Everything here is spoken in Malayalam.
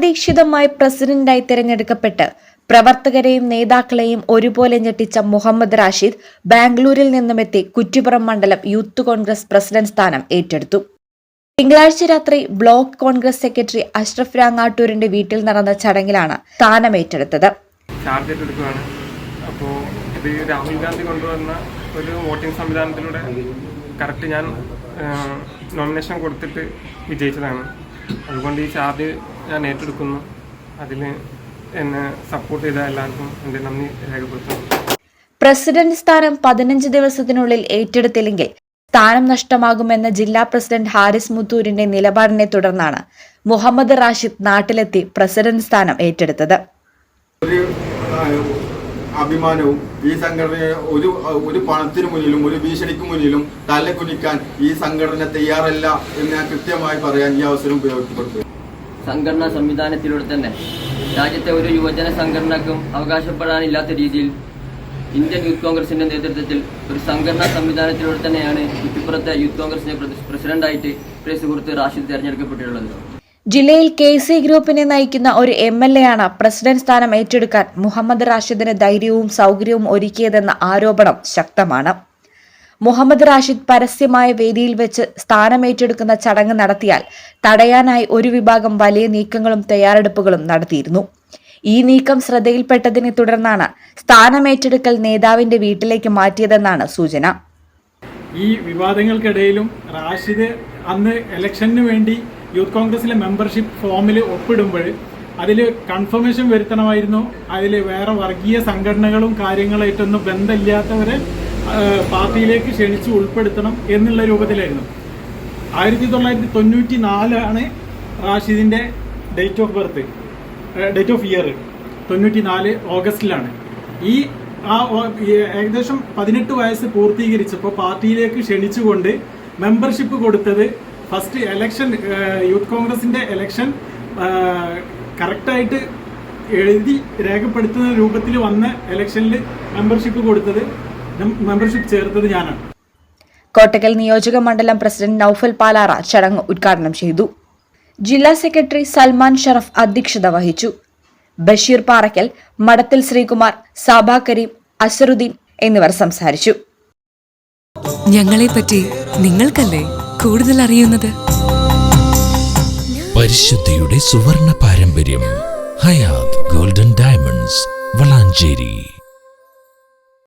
അപ്രതീക്ഷിതമായി പ്രസിഡന്റായി തിരഞ്ഞെടുക്കപ്പെട്ട് പ്രവർത്തകരെയും നേതാക്കളെയും ഒരുപോലെ ഞെട്ടിച്ച മുഹമ്മദ് റാഷിദ് ബാംഗ്ലൂരിൽ നിന്നുമെത്തി കുറ്റിപ്പുറം മണ്ഡലം യൂത്ത് കോൺഗ്രസ് പ്രസിഡന്റ് സ്ഥാനം ഏറ്റെടുത്തു. തിങ്കളാഴ്ച രാത്രി ബ്ലോക്ക് കോൺഗ്രസ് സെക്രട്ടറി അഷ്റഫ് രാങ്ങാട്ടൂരിന്റെ വീട്ടിൽ നടന്ന ചടങ്ങിലാണ് സ്ഥാനമേറ്റെടുത്തത് ചാർജ് എടുക്കുകയാണ്. അപ്പോൾ രാഹുൽ ഗാന്ധി കൊണ്ടുവന്ന ഒരു വോട്ടിംഗ് സംവിധാനത്തിലൂടെ കറക്റ്റ് ഞാൻ നോമിനേഷൻ കൊടുത്തിട്ട് വിജയിച്ചതാണ്. അതുകൊണ്ട് ഈ ചാർജ് ഞാൻ ഏറ്റെടുക്കുന്നു. അതിൽ എന്നെ സപ്പോർട്ട് ചെയ്ത എല്ലാവർക്കും എന്റെ നന്ദി രേഖപ്പെടുത്തുന്നു. പ്രസിഡന്റ് സ്ഥാനം പതിനഞ്ച് ദിവസത്തിനുള്ളിൽ ഏറ്റെടുത്തില്ലെങ്കിൽ സ്ഥാനം നഷ്ടമാകുമെന്ന ജില്ലാ പ്രസിഡന്റ് ഹാരിസ് മുത്തൂരിന്റെ നിലപാടിനെ തുടർന്നാണ് മുഹമ്മദ് റാഷിദ് നാട്ടിലെത്തി പ്രസിഡന്റ് സ്ഥാനം ഏറ്റെടുത്തത്. ഒരു അഭിമാനവും ഈ സംഘടനയെ ഒരു ഒരു പണത്തിന് മുന്നിലും ഒരു ഭീഷണിക്ക് മുന്നിലും തലകുനിക്കാൻ ഈ സംഘടന തയ്യാറല്ല എന്ന് ഞാൻ കൃത്യമായി പറയാൻ ഈ അവസരം ഉപയോഗപ്പെടുത്തുന്നു. സംഘടനാ സംവിധാനത്തിലൂടെ തന്നെ രാജ്യത്തെ ഒരു യുവജന സംഘടനക്കും അവകാശപ്പെടാനില്ലാത്ത രീതിയിൽ ഇന്ത്യൻ യൂത്ത് കോൺഗ്രസിന്റെ നേതൃത്വത്തിൽ ഒരു സംഘടനാ സംവിധാനത്തിലൂടെ തന്നെയാണ് കുറ്റിപ്പുറത്തെ യൂത്ത് കോൺഗ്രസിന്റെ പ്രസി- പ്രസിഡന്റായിട്ട് പ്രിയ സുഹൃത്ത് റാഷിദ് തെരഞ്ഞെടുക്കപ്പെട്ടിട്ടുള്ളത്. ജില്ലയിൽ കെ സി ഗ്രൂപ്പിനെ നയിക്കുന്ന ഒരു എം എൽ എ ആണ് പ്രസിഡന്റ് സ്ഥാനം ഏറ്റെടുക്കാൻ മുഹമ്മദ് റാഷിദിന് ധൈര്യവും സൗകര്യവും ഒരുക്കിയതെന്ന ആരോപണം ശക്തമാണ്. മുഹമ്മദ് റാഷിദ് പരസ്യമായ വേദിയിൽ വെച്ച് സ്ഥാനമേറ്റെടുക്കുന്ന ചടങ്ങ് നടത്തിയാൽ തടയാനായി ഒരു വിഭാഗം വലിയ നീക്കങ്ങളും തയ്യാറെടുപ്പുകളും നടത്തിയിരുന്നു. ഈ നീക്കം ശ്രദ്ധയിൽപ്പെട്ടതിനെ തുടർന്നാണ് സ്ഥാനമേറ്റെടുക്കൽ നേതാവിന്റെ വീട്ടിലേക്ക് മാറ്റിയതെന്നാണ് സൂചന. ഈ വിവാദങ്ങൾക്കിടയിലും റാഷിദ് അന്ന് ഇലക്ഷന് വേണ്ടി യൂത്ത് കോൺഗ്രസിലെ മെമ്പർഷിപ്പ് ഫോമിൽ ഒപ്പിടുമ്പോൾ അതിൽ കൺഫർമേഷൻ വരുത്തണമായിരുന്നു. അതിൽ വേറെ വർഗീയ സംഘടനകളും കാര്യങ്ങളായിട്ടൊന്നും ബന്ധമില്ലാത്തവരെ പാർട്ടിയിലേക്ക് ക്ഷണിച്ച് ഉൾപ്പെടുത്തണം എന്നുള്ള രൂപത്തിലായിരുന്നു. ആയിരത്തി തൊള്ളായിരത്തി തൊണ്ണൂറ്റി നാലാണ് റാഷിദിന്റെ date of birth date of year തൊണ്ണൂറ്റി നാല് ഓഗസ്റ്റിലാണ്. ഈ ആ ഏകദേശം പതിനെട്ട് വയസ്സ് പൂർത്തീകരിച്ചപ്പോൾ പാർട്ടിയിലേക്ക് ക്ഷണിച്ചുകൊണ്ട് മെമ്പർഷിപ്പ് കൊടുത്തത് ഫസ്റ്റ് എലക്ഷൻ യൂത്ത് കോൺഗ്രസിന്റെ എലക്ഷൻ കറക്റ്റായിട്ട് എഴുതി രേഖപ്പെടുത്തുന്ന രൂപത്തിൽ വന്ന എലക്ഷനിൽ മെമ്പർഷിപ്പ് കൊടുത്തത് മെമ്പർഷിപ്പ് ചേർത്തത് ഞാനാണ്. കോട്ടക്കൽ നിയോജക മണ്ഡലം പ്രസിഡന്റ് നൌഫൽ പാലാറ ചടങ്ങ് ഉദ്ഘാടനം ചെയ്തു. ജില്ലാ സെക്രട്ടറി സൽമാൻ ഷറഫ് അധ്യക്ഷത വഹിച്ചു. ബഷീർ പാറയ്ക്കൽ മടത്തിൽ ശ്രീകുമാർ സാബാ കരീം അസറുദ്ദീൻ എന്നിവർ സംസാരിച്ചു. ഞങ്ങളെ പറ്റി നിങ്ങൾക്കല്ലേ കൂടുതൽ അറിയുന്നത്? പരിശുദ്ധിയുടെ സുവർണ പാരമ്പര്യം ഹയാത് ഗോൾഡൻ ഡയമണ്ട്സ് വളാഞ്ചേരി.